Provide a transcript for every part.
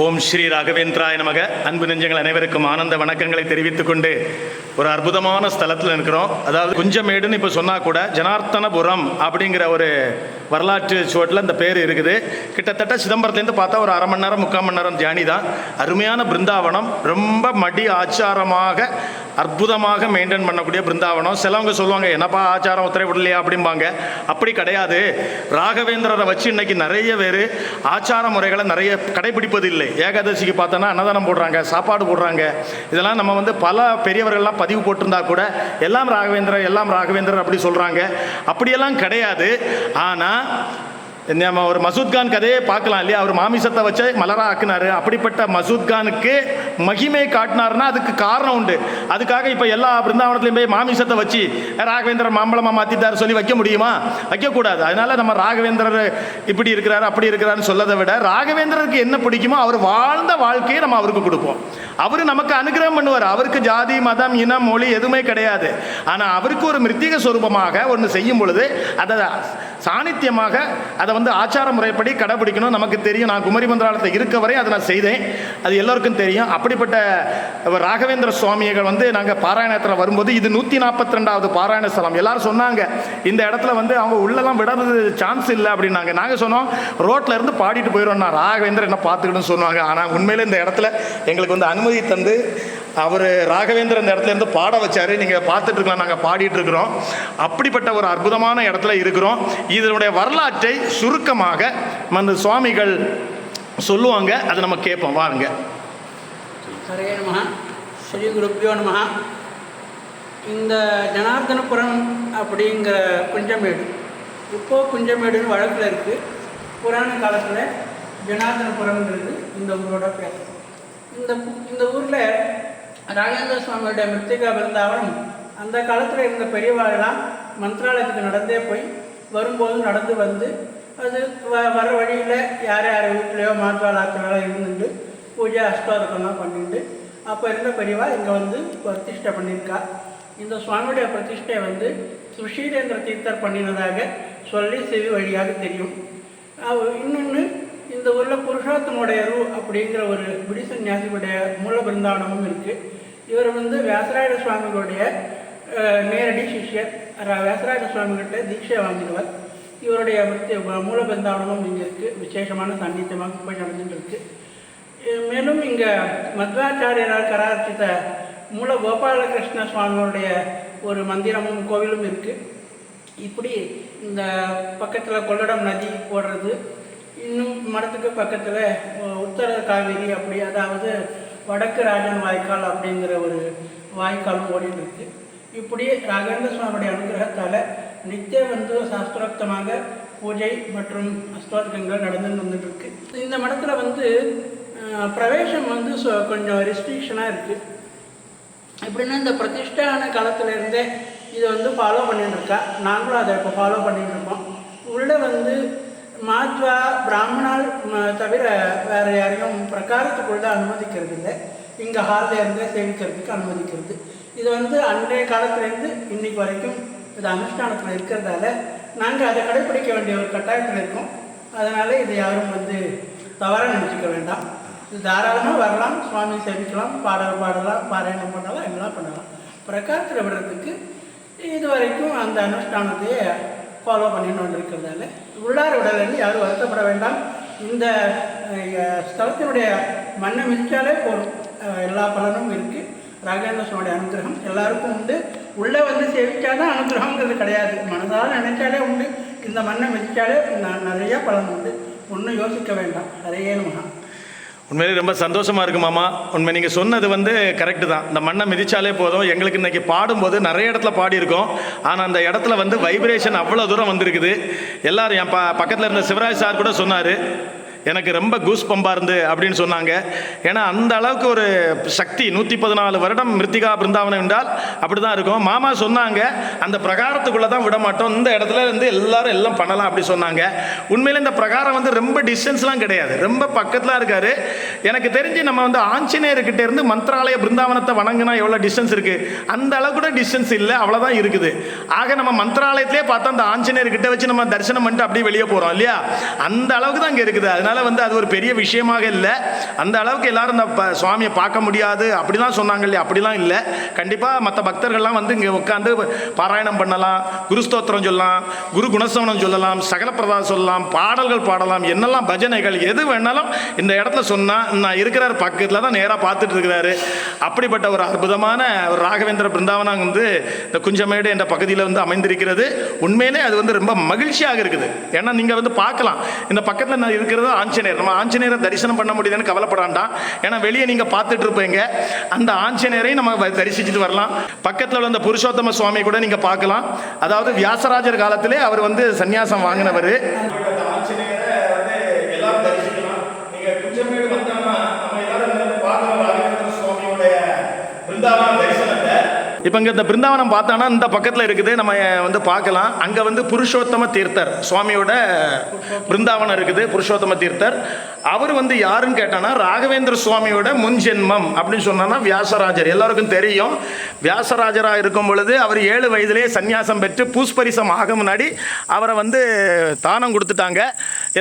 ஓம் ஸ்ரீ ராகவேந்திராய நமக. அன்பு நெஞ்சங்கள் அனைவருக்கும் ஆனந்த வணக்கங்களை தெரிவித்துக் கொண்டு ஒரு அற்புதமான ஸ்தலத்தில் இருக்கிறோம் அதாவது குஞ்சமேடுன்னு இப்போ சொன்னால் கூட ஜனார்த்தனபுரம் அப்படிங்கிற ஒரு வரலாற்று சுவட்டில் இந்த பேர் இருக்குது. கிட்டத்தட்ட சிதம்பரத்துலேருந்து பார்த்தா ஒரு அரை மணி நேரம் முக்கால் மணி நேரம் தியானி தான் அருமையான பிருந்தாவனம் ரொம்ப மடி ஆச்சாரமாக அற்புதமாக மெயின்டைன் பண்ணக்கூடிய பிருந்தாவனம். சிலவங்க சொல்லுவாங்க என்னப்பா ஆச்சாரம் உத்தரவிடலையா அப்படிம்பாங்க. அப்படி கிடையாது. ராகவேந்திரரை வச்சு இன்னைக்கு நிறைய பேர் ஆச்சார முறைகளை நிறைய கடைபிடிப்பது இல்லை ஏகாதசிக்கு பார்த்தோன்னா அன்னதானம் போடுறாங்க சாப்பாடு போடுறாங்க. இதெல்லாம் நம்ம வந்து பல பெரியவர்கள்லாம் பதிவு போட்டிருந்தா கூட எல்லாம் ராகவேந்திரர் எல்லாம் ராகவேந்திரர் அப்படி சொல்கிறாங்க அப்படியெல்லாம் கிடையாது. ஆனால் நம்ம ஒரு மசூத் கான் பார்க்கலாம் இல்லையா? அவர் மாமிசத்தை வச்சு மலரா ஆக்குனாரு. அப்படிப்பட்ட மசூத் கானுக்கு மகிமை காட்டினாருன்னா அதுக்கு காரணம் உண்டு. அதுக்காக இப்போ எல்லா பிருந்தாவனத்துலையும் போய் மாமிசத்தை வச்சு ராகவேந்திரர் மாம்பழமாக மாத்திட்டாரு சொல்லி வைக்க முடியுமா? வைக்கக்கூடாது. அதனால நம்ம ராகவேந்திரர் இப்படி இருக்கிறாரு அப்படி இருக்கிறாருன்னு சொல்லதை விட ராகவேந்திரருக்கு என்ன பிடிக்குமோ அவர் வாழ்ந்த வாழ்க்கையை நம்ம அவருக்கு கொடுப்போம். அவர் நமக்கு அனுகிரகம் பண்ணுவார். அவருக்கு ஜாதி மதம் இனம் மொழி எதுவுமே கிடையாது. ஆனால் அவருக்கு ஒரு மிருத்திக சொரூபமாக ஒன்று செய்யும் பொழுது அதை சாணித்தியமாக அதை வந்து ஆச்சார முறைப்படி கடைபிடிக்கணும். நமக்கு தெரியும். நான் குமரி மந்திராலத்தை இருக்க வரை அதை நான் செய்தேன். அது எல்லோருக்கும் தெரியும். அப்படிப்பட்ட ராகவேந்திர சுவாமிகள் வந்து நாங்கள் பாராயணத்தில் வரும்போது இது நூற்றி நாற்பத்தி ரெண்டாவது பாராயண ஸ்தலம். எல்லாரும் சொன்னாங்க இந்த இடத்துல வந்து அவங்க உள்ளெல்லாம் விடறது சான்ஸ் இல்லை அப்படின்னாங்க. நாங்கள் சொன்னோம் ரோட்டில் இருந்து பாடிட்டு போயிடுவோம். நான் ராகவேந்திரன் என்ன பார்த்துக்கிட்டுன்னு சொன்னாங்க. ஆனால் உண்மையிலே இந்த இடத்துல எங்களுக்கு வந்து அனுமதி தந்து அவர் ராகவேந்திரன் அந்த இடத்துல இருந்து பாட வச்சார். நீங்கள் பார்த்துட்டு இருக்கலாம் நாங்கள் பாடிட்டு இருக்கிறோம். அப்படிப்பட்ட ஒரு அற்புதமான இடத்துல இருக்கிறோம். இதனுடைய வரலாற்றை சுருக்கமாக அந்த சுவாமிகள் சொல்லுவாங்க. அதை நம்ம கேட்போம். வாருங்க. ஸ்ரீ குருப்பியோ நம இந்த ஜனார்தனபுரம் அப்படிங்கிற குஞ்சமேடு இப்போது குஞ்சமேடுன்னு வழக்கில் இருக்குது புராண காலத்தில் ஜனார்தனபுரம்ங்கிறது இந்த ஊரோட பேர். இந்த இந்த ஊரில் ராகேந்திர சுவாமியுடைய மிருத்திகா பிருந்தாவனம் அந்த காலத்தில் இருந்த பெரியவாளெல்லாம் மந்திராலயத்துக்கு நடந்தே போய் வரும்போது நடந்து வந்து அது வ வர வழியில் யார் யார் வீட்லேயோ மாத்வாலாக்கெல்லாம் இருந்துட்டு பூஜை அஷ்டோதக்கம்லாம் பண்ணிட்டு அப்போ இருந்த பெரியவா இங்கே வந்து பிரதிஷ்டை பண்ணியிருக்கா. இந்த சுவாமியுடைய பிரதிஷ்டை வந்து சுஷீலேந்திர தீர்த்தர் பண்ணினதாக சொல்லி செவி வழியாக தெரியும். இன்னொன்று இந்த ஊரில் புருஷோத்தமுடைய ரூ அப்படிங்கிற ஒரு பிடி சன்னியாசியுடைய மூல பிருந்தாவனமும் இருக்குது இவர் வந்து வியாசராய சுவாமிகளுடைய நேரடி சிஷ்யர். ர- சுவாமிகிட்ட தீட்சை வாங்கினவர். இவருடைய மூல பிருந்தாவனமும் இங்கே இருக்குது விசேஷமான சாநித்தியமாக போய் நடந்துட்டு இருக்குது மேலும் இங்கே மத்வாச்சாரியரால் கரார்ச்சித்த மூல கோபாலகிருஷ்ண சுவாமிகளுடைய ஒரு மந்திரமும் கோவிலும் இருக்குது இப்படி இந்த பக்கத்தில் கொள்ளடம் நதி ஓடுறது இன்னும் மடத்துக்கு பக்கத்தில் உத்தர காவேரி அப்படி அதாவது வடக்கு ராஜன் வாய்க்கால் அப்படிங்கிற ஒரு வாய்க்காலும் ஓடிட்டு இருக்கு இப்படி ராகேந்திர சுவாமியுடைய அனுகிரகத்தால் நித்திய வந்து சாஸ்திரோக்தமாக பூஜை மற்றும் அஸ்தோத்திரங்கள் நடந்து வந்துட்டு இருக்கு இந்த மடத்தில் வந்து பிரவேசம் வந்து கொஞ்சம் ரெஸ்ட்ரிக்ஷனாக இருக்குது எப்படின்னா இந்த பிரதிஷ்டான காலத்துலேருந்தே இதை வந்து ஃபாலோ பண்ணிட்டு இருக்கா நாங்களும் அதை இப்போ ஃபாலோ பண்ணிட்டு இருக்கோம் உள்ளே வந்து மாத்வா பிராமணால் தவிர வேற யாரையும் பிரகாரத்துக்குள்ள அனுமதிக்கிறது இல்லை இங்கே ஹாலில் இருந்தே சேவிக்கிறதுக்கு அனுமதிக்கிறது. இது வந்து அன்றைய காலத்துலேருந்து இன்னைக்கு வரைக்கும் இது அனுஷ்டானத்தில் இருக்கிறதால நாங்கள் அதை கடைப்பிடிக்க வேண்டிய ஒரு கட்டாயத்தில் இருக்கோம். அதனால் இதை யாரும் வந்து தவறாக நினச்சிக்க வேண்டாம். இது தாராளமாக வரலாம் சுவாமி சேவிக்கலாம் பாடல் பாடலாம் பாராயணம் பண்ணலாம் எல்லாம் பண்ணலாம். பிரகாரத்தில் விடுறதுக்கு இது வரைக்கும் அந்த அனுஷ்டானத்தையே ஃபாலோ பண்ணிட்டு உள்ளார் உள்ளார என்று யாரும் வருத்தப்பட வேண்டாம். இந்த ஸ்தலத்தினுடைய மண்ணை மிதிச்சாலே போதும். எல்லா பலனும் இருக்குது ராகேந்திர சுவாமியுடைய அனுகிரகம் எல்லாருக்கும் உண்டு. உள்ளே வந்து சேவிச்சாதான் அனுகிரகங்கிறது கிடையாது. மனதால் நினைச்சாலே உண்டு. இந்த மண்ணை மிதிச்சாலே ந- நிறைய பலன் உண்டு. ஒன்றும் யோசிக்க வேண்டாம். அதையே நமஹா. உண்மையிலே ரொம்ப சந்தோஷமாக இருக்கு மாமா. உண்மை நீங்கள் சொன்னது வந்து கரெக்டு தான். இந்த மண்ணை மிதிச்சாலே போதும். எங்களுக்கு இன்றைக்கி பாடும்போது நிறைய இடத்துல பாடியிருக்கோம். ஆனால் அந்த இடத்துல வந்து வைப்ரேஷன் அவ்வளோ தூரம் வந்திருக்குது. எல்லாரும் என் ப பக்கத்தில் இருந்த சிவராஜ் சார் கூட சொன்னார். எனக்கு ரொம்ப கூஸ் பம்பாக இருந்து அப்படின்னு சொன்னாங்க. ஏன்னா அந்த அளவுக்கு ஒரு சக்தி நூற்றி பதினாலு வருடம் மிருத்திகா பிருந்தாவனம் என்றால் அப்படி தான் இருக்கும். மாமா சொன்னாங்க அந்த பிரகாரத்துக்குள்ளே தான் விட மாட்டோம். இந்த இடத்துல இருந்து எல்லாரும் எல்லாம் பண்ணலாம் அப்படி சொன்னாங்க. உண்மையில் இந்த பிரகாரம் வந்து ரொம்ப டிஸ்டன்ஸ்லாம் கிடையாது. ரொம்ப பக்கத்தில் இருக்கார். எனக்கு தெரிஞ்சு நம்ம வந்து ஆஞ்சநேயர்கிட்ட இருந்து மந்திராலய பிருந்தாவனத்தை வணங்கினா எவ்வளோ டிஸ்டன்ஸ் இருக்குது அந்த அளவு கூட டிஸ்டன்ஸ் இல்லை. அவ்வளோதான் இருக்குது. ஆக நம்ம மந்திராலயத்திலே பார்த்தா அந்த ஆஞ்சநேயர்கிட்ட வச்சு நம்ம தரிசனம் பண்ணிட்டு அப்படியே வெளியே போகிறோம் இல்லையா? அந்த அளவுக்கு தான் இங்கே இருக்குது. அதனால் அதனால் வந்து அது ஒரு பெரிய விஷயமாக இல்லை. அந்த அளவுக்கு எல்லாரும் இந்த ப- சுவாமியை பார்க்க முடியாது. அப்படிலாம் சொன்னாங்க இல்லையா? அப்படிலாம் இல்லை. கண்டிப்பாக மற்ற பக்தர்கள்லாம் வந்து இங்கே உட்காந்து பாராயணம் பண்ணலாம் குருஸ்தோத்திரம் சொல்லலாம் குரு குணசவனம் சொல்லலாம் சகலப்பிரதாசம் சொல்லலாம் பாடல்கள் பாடலாம் என்னெல்லாம் பஜனைகள் எது வேணாலும் இந்த இடத்துல சொன்னால் நான் இருக்கிறார் பக்கத்தில் தான் நேராக பார்த்துட்டு இருக்கிறாரு. அப்படிப்பட்ட ஒரு அற்புதமான ஒரு ராகவேந்திர பிருந்தாவனம் வந்து இந்த குஞ்சமேடு என்ற பகுதியில் வந்து அமைந்திருக்கிறது. உண்மையிலே அது வந்து ரொம்ப மகிழ்ச்சியாக இருக்குது. ஏன்னா நீங்கள் வந்து பார்க்கலாம். இந்த பக்கத்தில் நான் இருக்கிறது ஆஞ்சநேயர். நம்ம ஆஞ்சநேயரை தரிசனம் பண்ண முடியுதுன்னு கவலைப்படாண்டாம். ஏன்னா வெளியே நீங்கள் பார்த்துட்டு இருப்பீங்க. அந்த ஆஞ்சநேயரையும் நம்ம தரிசிச்சுட்டு வரலாம். பக்கத்தில் உள்ள அந்த புருஷோத்தம சுவாமி கூட நீங்கள் பார்க்கலாம். அதாவது வியாசராஜர் காலத்திலே அவர் வந்து சந்நியாசம் வாங்கினவர். இப்போ இங்கே இந்த பிருந்தாவனம் பார்த்தோன்னா இந்த பக்கத்தில் இருக்குது நம்ம வந்து பார்க்கலாம். அங்கே வந்து புருஷோத்தம தீர்த்தர் சுவாமியோட பிருந்தாவனம் இருக்குது புருஷோத்தம தீர்த்தர். அவர் வந்து யாருன்னு கேட்டானா ராகவேந்திர சுவாமியோட முன்ஜென்மம் அப்படின்னு சொன்னான்னா வியாசராஜர். எல்லாருக்கும் தெரியும். வியாசராஜராக இருக்கும் பொழுது அவர் ஏழு வயதிலே சந்நியாசம் பெற்று பூஸ்பரிசம் ஆக முன்னாடி அவரை வந்து தானம் கொடுத்துட்டாங்க.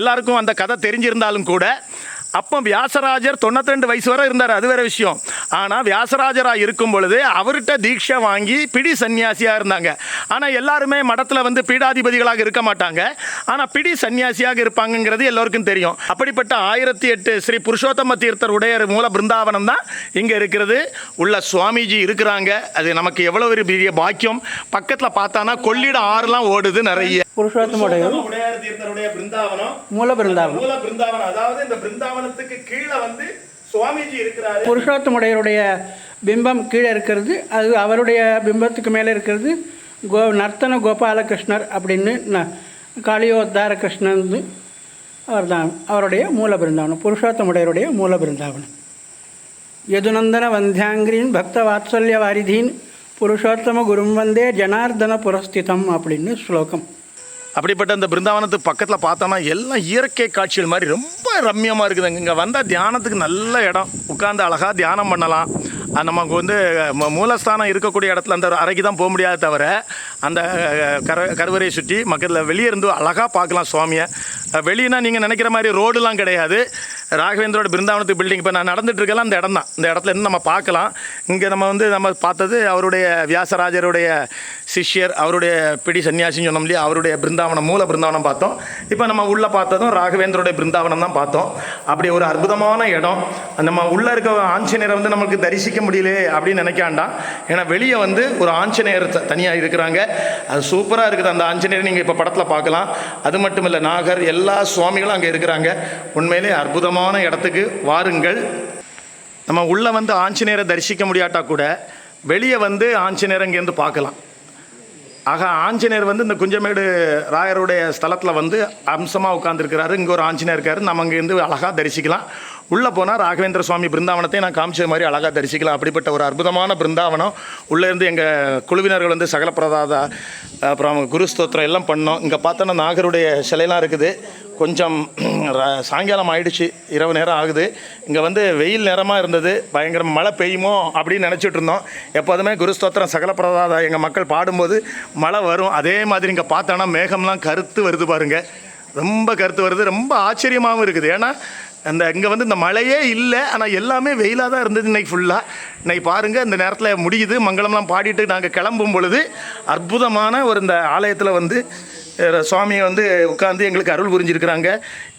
எல்லாருக்கும் அந்த கதை தெரிஞ்சிருந்தாலும் கூட அப்போ வியாசராஜர் தொண்ணூத்தி ரெண்டு வயசு வரை இருந்தார். அது வேற விஷயம். ஆனால் வியாசராஜராக இருக்கும் பொழுது அவர்கிட்ட தீட்சை வாங்கி பிடி சன்னியாசியாக இருந்தாங்க. ஆனால் எல்லாருமே மடத்தில் வந்து பீடாதிபதிகளாக இருக்க மாட்டாங்க. ஆனால் பிடி சன்னியாசியாக இருப்பாங்கங்கிறது எல்லோருக்கும் தெரியும். அப்படிப்பட்ட ஆயிரத்தி எட்டு ஸ்ரீ புருஷோத்தம தீர்த்தர் உடைய மூல பிருந்தாவனம் தான் இங்கே இருக்கிறது. உள்ள சுவாமிஜி இருக்கிறாங்க. அது நமக்கு எவ்வளோ ஒரு பெரிய பாக்கியம். பக்கத்தில் பார்த்தானா கொள்ளிட ஆறுலாம் ஓடுது நிறைய. புருஷோத்தமுடைய உடையார் தீர்த்தருடைய பிருந்தாவனம். மூல பிருந்தாவனம். மூல பிருந்தாவனம். அதாவது இந்த பிருந்தாவனத்துக்கு கீழே வந்து சுவாமிஜி இருக்கிறாரு. புருஷோத்தமுடையருடைய பிம்பம் கீழே இருக்கிறது. அது அவருடைய பிம்பத்துக்கு மேலே இருக்கிறது. கோ நர்த்தன கோபாலகிருஷ்ணர் அப்படின்னு ந- காளியோத்தார கிருஷ்ணன் அவர் தான் அவருடைய மூல பிருந்தாவனம் புருஷோத்தமுடையருடைய மூல பிருந்தாவனம். யதுநந்தன வந்தியாங்கிரின் பக்த வாத்சல்ய வாரிதீன் புருஷோத்தம குரும் வந்தே ஜனார்தன புரஸ்திதம் அப்படின்னு ஸ்லோகம். அப்படிப்பட்ட இந்த பிருந்தாவனத்துக்கு பக்கத்தில் பார்த்தோம்னா எல்லாம் இயற்கை காட்சிகள் மாதிரி ரொம்ப ரம்மியமாக இருக்குது இங்கே வந்தால் தியானத்துக்கு நல்ல இடம். உட்காந்து அழகாக தியானம் பண்ணலாம். அது நமக்கு வந்து மூலஸ்தானம் இருக்கக்கூடிய இடத்துல அந்த அறைக்கு தான் போக முடியாது தவிர அந்த கர கருவறையை சுற்றி மக்களில் வெளியே இருந்து அழகாக பார்க்கலாம் சுவாமியை. வெளியினா நீங்கள் நினைக்கிற மாதிரி ரோடுலாம் கிடையாது. ராகவேந்திரோட பிருந்தாவனத்து பில்டிங் இப்போ நான் நடந்துட்டு இருக்கலாம் அந்த இடம் தான். இந்த இடத்துல இருந்து நம்ம பார்க்கலாம். இங்கே நம்ம வந்து நம்ம பார்த்தது அவருடைய வியாசராஜருடைய சிஷ்யர் அவருடைய பிடி சன்னியாசின்னு சொன்னோம் இல்லையா? அவருடைய பிருந்தாவனம் மூல பிருந்தாவனம் பார்த்தோம். இப்போ நம்ம உள்ளே பார்த்ததும் ராகவேந்தருடைய பிருந்தாவனம் தான் பார்த்தோம். அப்படி ஒரு அற்புதமான இடம். நம்ம உள்ளே இருக்க ஆஞ்சநேயரை வந்து நமக்கு தரிசிக்க முடியலையே அப்படின்னு நினைக்காண்டாம் ஏன்னா வெளியே வந்து ஒரு ஆஞ்சநேயர் தனியாக இருக்கிறாங்க. அது சூப்பராக இருக்குது. அந்த ஆஞ்சநேயர் நீங்கள் இப்போ படத்தில் பார்க்கலாம். அது மட்டும் இல்லை நாகர் எல்லா சுவாமிகளும் அங்கே இருக்கிறாங்க. உண்மையிலே அற்புதமான இடத்துக்கு வாருங்கள். நம்ம உள்ளே வந்து ஆஞ்சநேயரை தரிசிக்க முடியாட்டா கூட வெளியே வந்து ஆஞ்சநேயர் இங்கேருந்து பார்க்கலாம். ஆக ஆஞ்சநேயர் வந்து இந்த குஞ்சமேடு ராயருடைய ஸ்தலத்தில் வந்து அம்சமாக உட்காந்துருக்கிறாரு இங்கே ஒரு ஆஞ்சநேயர் இருக்காரு. நம்ம இங்கேருந்து அழகாக தரிசிக்கலாம். உள்ளே போனால் ராகவேந்திர சுவாமி பிருந்தாவனத்தை நான் காமிச்சது மாதிரி அழகாக தரிசிக்கலாம். அப்படிப்பட்ட ஒரு அற்புதமான பிருந்தாவனம். உள்ளேருந்து எங்கள் குழுவினர்கள் வந்து சகல அப்புறம் குரு ஸ்தோத்திரம் எல்லாம் பண்ணோம். இங்கே பார்த்தோன்னா நாகருடைய சிலையெல்லாம் இருக்குது. கொஞ்சம் சாயங்காலம் ஆயிடுச்சு. இரவு நேரம் ஆகுது. இங்கே வந்து வெயில் நேரமாக இருந்தது. பயங்கர மழை பெய்யுமோ அப்படின்னு நினச்சிட்டு இருந்தோம். எப்போதுமே குருஸ்தோத்திரம் சகல எங்கள் மக்கள் பாடும்போது மழை வரும். அதே மாதிரி இங்கே பார்த்தோன்னா மேகம்லாம் கருத்து வருது பாருங்க. ரொம்ப கருத்து வருது. ரொம்ப ஆச்சரியமாகவும் இருக்குது. ஏன்னா அந்த இங்கே வந்து இந்த மழையே இல்லை ஆனால் எல்லாமே வெயிலாக தான் இருந்தது இன்றைக்கி ஃபுல்லாக இன்றைக்கி பாருங்கள் இந்த நேரத்தில் முடியுது மங்களம்லாம் பாடிட்டு நாங்கள் கிளம்பும் பொழுது அற்புதமான ஒரு இந்த ஆலயத்தில் வந்து சுவாமியை வந்து உட்காந்து எங்களுக்கு அருள் புரிஞ்சிருக்கிறாங்க.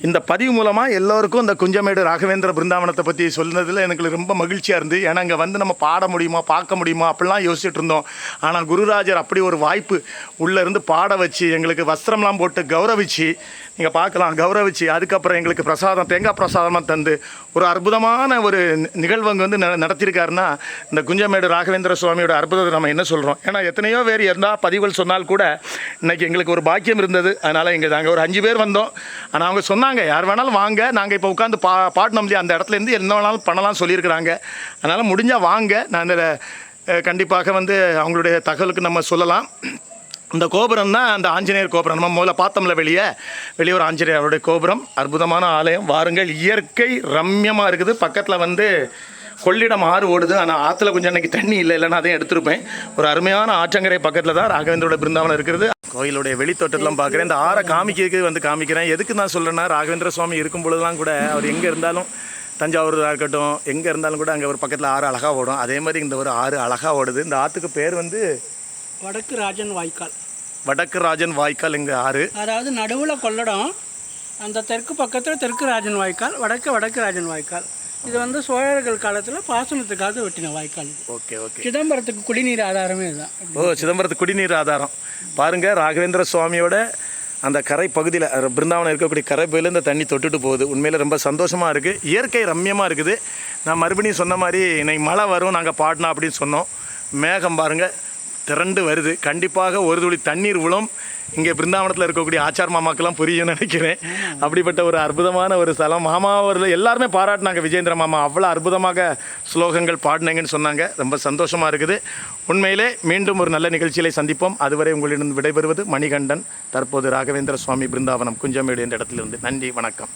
இந்த பதிவு மூலமாக எல்லோருக்கும் இந்த குஞ்சமேடு ராகவேந்திர பிருந்தாவனத்தை பற்றி சொன்னதில் எனக்கு ரொம்ப மகிழ்ச்சியாக இருந்து. ஏன்னா இங்கே வந்து நம்ம பாட முடியுமா பார்க்க முடியுமா அப்படிலாம் யோசிச்சுட்டு இருந்தோம். ஆனால் குருராஜர் அப்படி ஒரு வாய்ப்பு உள்ளே இருந்து பாட வச்சு எங்களுக்கு வஸ்திரம்லாம் போட்டு கௌரவிச்சு நீங்கள் பார்க்கலாம் கௌரவிச்சு அதுக்கப்புறம் எங்களுக்கு பிரசாதம் தேங்காய் பிரசாதமாக தந்து ஒரு அற்புதமான ஒரு நிகழ்வு அங்கே வந்து ந- நடத்தியிருக்காருன்னா இந்த குஞ்சமேடு ராகவேந்திர சுவாமியோட அற்புதத்தை நம்ம என்ன சொல்கிறோம் ஏன்னா எத்தனையோ பேர் இருந்தால் பதிவுகள் சொன்னால் கூட இன்றைக்கி எங்களுக்கு ஒரு பாக்கியம் இருந்தது. அதனால் இங்கே நாங்கள் ஒரு அஞ்சு பேர் வந்தோம். ஆனால் அவங்க சொன்னாங்க யார் வேணாலும் வாங்க. நாங்கள் இப்போ உட்காந்து பா பாடினோம் இல்லையா? அந்த இடத்துல இருந்து என்ன வேணாலும் பண்ணலாம் சொல்லியிருக்கிறாங்க. அதனால் முடிஞ்சால் வாங்க. நான் இந்த கண்டிப்பாக வந்து அவங்களுடைய தகவலுக்கு நம்ம சொல்லலாம். இந்த கோபுரம் தான் அந்த ஆஞ்சநேயர் கோபுரம். நம்ம முதல்ல பார்த்தோம்ல வெளியே. வெளியே ஒரு ஆஞ்சநேயர் அவருடைய கோபுரம். அற்புதமான ஆலயம். வாருங்கள். இயற்கை ரம்யமாக இருக்குது. பக்கத்தில் வந்து கொள்ளிடம் ஆறு ஓடுது. ஆனால் ஆற்றுல கொஞ்சம் அன்றைக்கி தண்ணி இல்லை. இல்லைன்னா அதையும் எடுத்திருப்பேன். ஒரு அருமையான ஆற்றங்கரை பக்கத்தில் தான் ராகவேந்திரோட பிருந்தாவனம் இருக்கிறது. கோயிலுடைய வெளித்தோட்டத்தெல்லாம் பார்க்குறேன். இந்த ஆறை காமிக்கிறதுக்கு வந்து காமிக்கிறேன். எதுக்கு நான் சொல்கிறேன்னா ராகவேந்திர சுவாமி இருக்கும் பொழுதுலாம் கூட அவர் எங்கே இருந்தாலும் தஞ்சாவூராக இருக்கட்டும் எங்கே இருந்தாலும் கூட அங்கே ஒரு பக்கத்தில் ஆறு அழகாக ஓடும். அதே மாதிரி இந்த ஒரு ஆறு அழகாக ஓடுது. இந்த ஆற்றுக்கு பேர் வந்து வடக்கு ராஜன் வாய்க்கால். வடக்கு ராஜன் வாய்க்கால் இங்கே ஆறு? அதாவது நடுவில் கொள்ளடம் அந்த தெற்கு பக்கத்தில் தெற்கு ராஜன் வாய்க்கால் வடக்கு வடக்கு ராஜன் வாய்க்கால். இது வந்து சோழர்கள் காலத்தில் பாசனத்துக்காக வெட்டின வாய்க்கால் ஓகே ஓகே. சிதம்பரத்துக்கு குடிநீர் ஆதாரமே இதுதான். ஓ சிதம்பரத்து குடிநீர் ஆதாரம். பாருங்க ராகவேந்திர சுவாமியோட அந்த கரை பகுதியில் பிருந்தாவனம் இருக்கக்கூடிய கரை பகுதியில் இந்த தண்ணி தொட்டுட்டு போகுது. உண்மையில் ரொம்ப சந்தோஷமாக இருக்குது இயற்கை ரம்யமாக இருக்குது. நான் மறுபடியும் சொன்ன மாதிரி இன்னைக்கு மழை வரும் நாங்கள் பாடினா அப்படின்னு சொன்னோம். மேகம் பாருங்க திரண்டு வருது. கண்டிப்பாக ஒரு துளி தண்ணீர் விழும் இங்கே பிருந்தாவனத்தில் இருக்கக்கூடிய ஆச்சார் மாமாக்கெல்லாம் புரியும்னு நினைக்கிறேன். அப்படிப்பட்ட ஒரு அற்புதமான ஒரு ஸ்தலம். மாமா அவர்கள் எல்லாருமே பாராட்டினாங்க. விஜேந்திர மாமா அவ்வளோ அற்புதமாக ஸ்லோகங்கள் பாடினீங்கன்னு சொன்னாங்க. ரொம்ப சந்தோஷமாக இருக்குது. உண்மையிலே மீண்டும் ஒரு நல்ல நிகழ்ச்சியிலே சந்திப்போம். அதுவரை உங்களிடம் விடைபெறுவது மணிகண்டன் தற்போது ராகவேந்திர சுவாமி பிருந்தாவனம் குஞ்சமேடு என்ற இடத்திலிருந்து. நன்றி வணக்கம்.